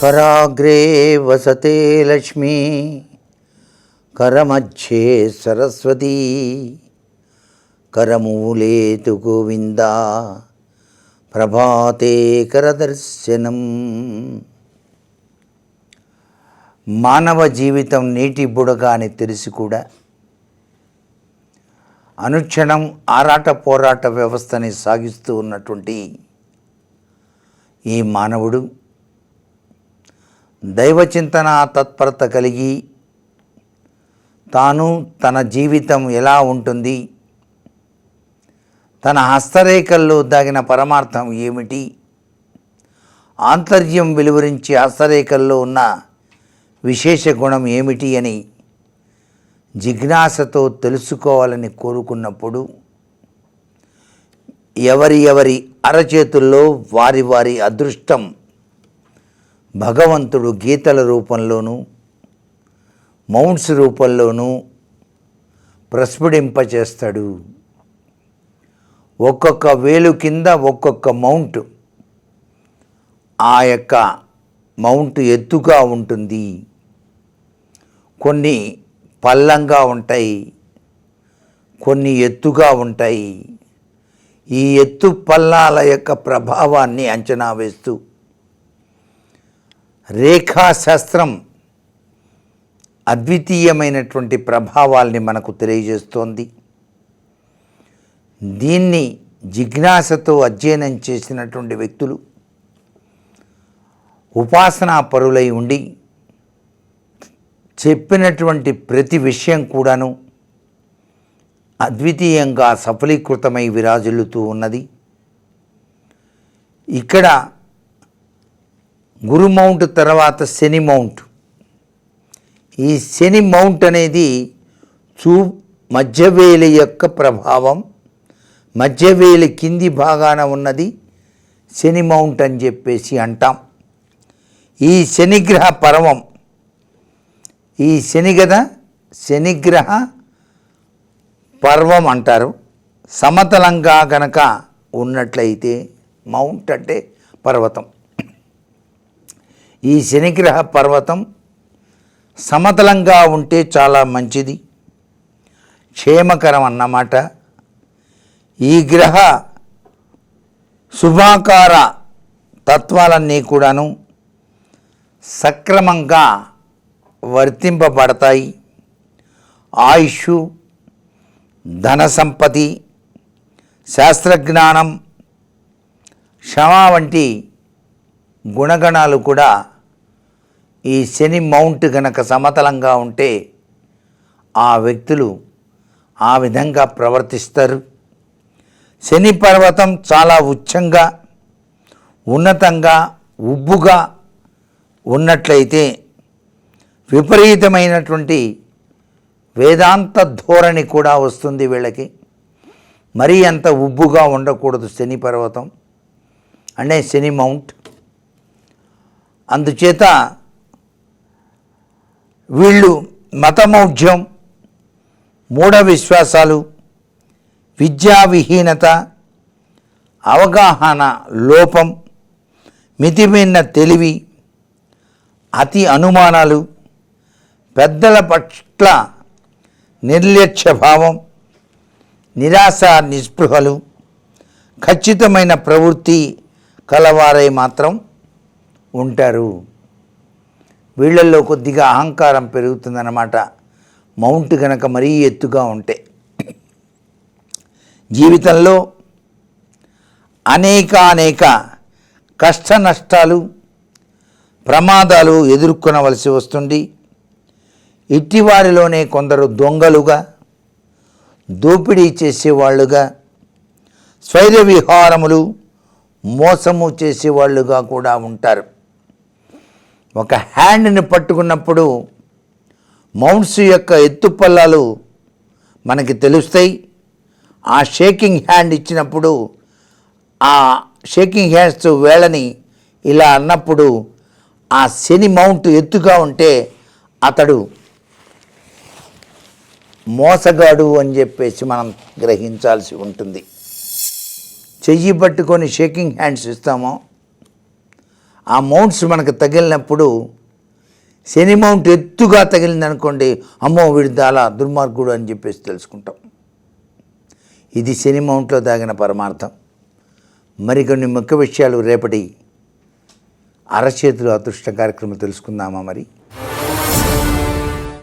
कराग्रे वसते लक्ष्मी करमध्ये सरस्वती करमूले तु गोविन्दा ప్రభాతే కరదర్శనం మానవ జీవితం నీటి బుడగ అని తెలిసి కూడా అనుక్షణం ఆరాట పోరాట వ్యవస్థని సాగిస్తూ ఉన్నటువంటి ఈ మానవుడు దైవచింతన తత్పరత కలిగి తాను తన జీవితం ఎలా ఉంటుంది? తన హస్తరేఖల్లో దాగిన పరమార్థం ఏమిటి? ఆంతర్యం వెలువరించి హస్తరేఖల్లో ఉన్న విశేష గుణం ఏమిటి అని జిజ్ఞాసతో తెలుసుకోవాలని కోరుకున్నప్పుడు ఎవరి ఎవరి అరచేతుల్లో వారి వారి అదృష్టం భగవంతుడు గీతల రూపంలోనూ మౌంట్స్ రూపంలోనూ ప్రస్ఫుడింపచేస్తాడు ఒక్కొక్క వేలు కింద ఒక్కొక్క మౌంట్. ఆ యొక్క మౌంట్ ఎత్తుగా ఉంటుంది. కొన్ని పల్లంగా ఉంటాయి కొన్ని ఎత్తుగా ఉంటాయి. ఈ ఎత్తు పల్లాల యొక్క ప్రభావాన్ని అంచనా వేస్తూ రేఖాశాస్త్రం అద్వితీయమైనటువంటి ప్రభావాల్ని మనకు తెలియజేస్తోంది. దీన్ని జిజ్ఞాసతో అధ్యయనం చేసినటువంటి వ్యక్తులు ఉపాసనా పరులై ఉండి చెప్పినటువంటి ప్రతి విషయం కూడాను అద్వితీయంగా సఫలీకృతమై విరాజిల్లుతూ ఉన్నది. ఇక్కడ గురు మౌంట్ తర్వాత శని మౌంట్. ఈ శని మౌంట్ అనేది చూ మధ్యవేలి యొక్క ప్రభావం. మధ్యవేలి కింది భాగాన ఉన్నది శని మౌంట్ అని చెప్పేసి అంటాం. ఈ శనిగ్రహ పర్వం. ఈ శని కదా శనిగ్రహ పర్వం అంటారు. సమతలంగా కనుక ఉన్నట్లయితే మౌంట్ అంటే పర్వతం. ఈ శనిగ్రహ పర్వతం సమతలంగా ఉంటే చాలా మంచిది. క్షేమకరం అన్నమాట. ఈ గ్రహ శుభాకార తత్వాలన్నీ కూడాను సక్రమంగా వర్తింపబడతాయి. ఆయుష్ ధన సంపతి శాస్త్రజ్ఞానం క్షమ వంటి గుణగణాలు కూడా ఈ శని మౌంట్ గనక సమతలంగా ఉంటే ఆ వ్యక్తులు ఆ విధంగా ప్రవర్తిస్తారు. శని పర్వతం చాలా ఉచ్చంగా ఉన్నతంగా ఉబ్బుగా ఉన్నట్లయితే విపరీతమైనటువంటి వేదాంత ధోరణి కూడా వస్తుంది వీళ్ళకి. మరీ అంత ఉబ్బుగా ఉండకూడదు శని పర్వతం. అంటే శని మౌంట్. అందుచేత వీళ్ళు మతమౌఢ్యం మూఢ విశ్వాసాలు విద్యావిహీనత అవగాహన లోపం మితిమిన్న తెలివి అతి అనుమానాలు పెద్దల పట్ల నిర్లక్ష్య భావం నిరాశ నిస్పృహలు ఖచ్చితమైన ప్రవృత్తి కలవారై మాత్రం ఉంటారు. వీళ్ళల్లో కొద్దిగా అహంకారం పెరుగుతుందన్నమాట. మౌంట్ కనుక మరీ ఎత్తుగా ఉంటే. జీవితంలో అనేక అనేక కష్ట నష్టాలు ప్రమాదాలు ఎదుర్కొనవలసి వస్తుంది. ఇట్టివారిలోనే కొందరు దొంగలుగా దోపిడీ చేసేవాళ్ళుగా స్వైర విహారములు మోసము చేసేవాళ్ళుగా కూడా ఉంటారు. ఒక హ్యాండ్ని పట్టుకున్నప్పుడు మౌంట్స్ యొక్క ఎత్తుపల్లాలు మనకి తెలుస్తాయి. ఆ షేకింగ్ హ్యాండ్ ఇచ్చినప్పుడు ఆ షేకింగ్ హ్యాండ్స్ వేళని ఇలా అన్నప్పుడు ఆ శని మౌంట్ ఎత్తుగా ఉంటే అతడు మోసగాడు అని చెప్పేసి మనం గ్రహించాల్సి ఉంటుంది. చెయ్యి పట్టుకొని షేకింగ్ హ్యాండ్స్ ఇస్తామో ఆ మౌంట్స్ మనకు తగిలినప్పుడు శని మౌంట్ ఎత్తుగా తగిలిందనుకోండి అమ్మో వీడు చాలా దుర్మార్గుడు అని చెప్పేసి తెలుసుకుంటాం. ఇది శని మౌంట్లో దాగిన పరమార్థం. మరికొన్ని ముఖ్య విషయాలు రేపటి అరచేతులు అదృష్ట కార్యక్రమం తెలుసుకుందామా మరి?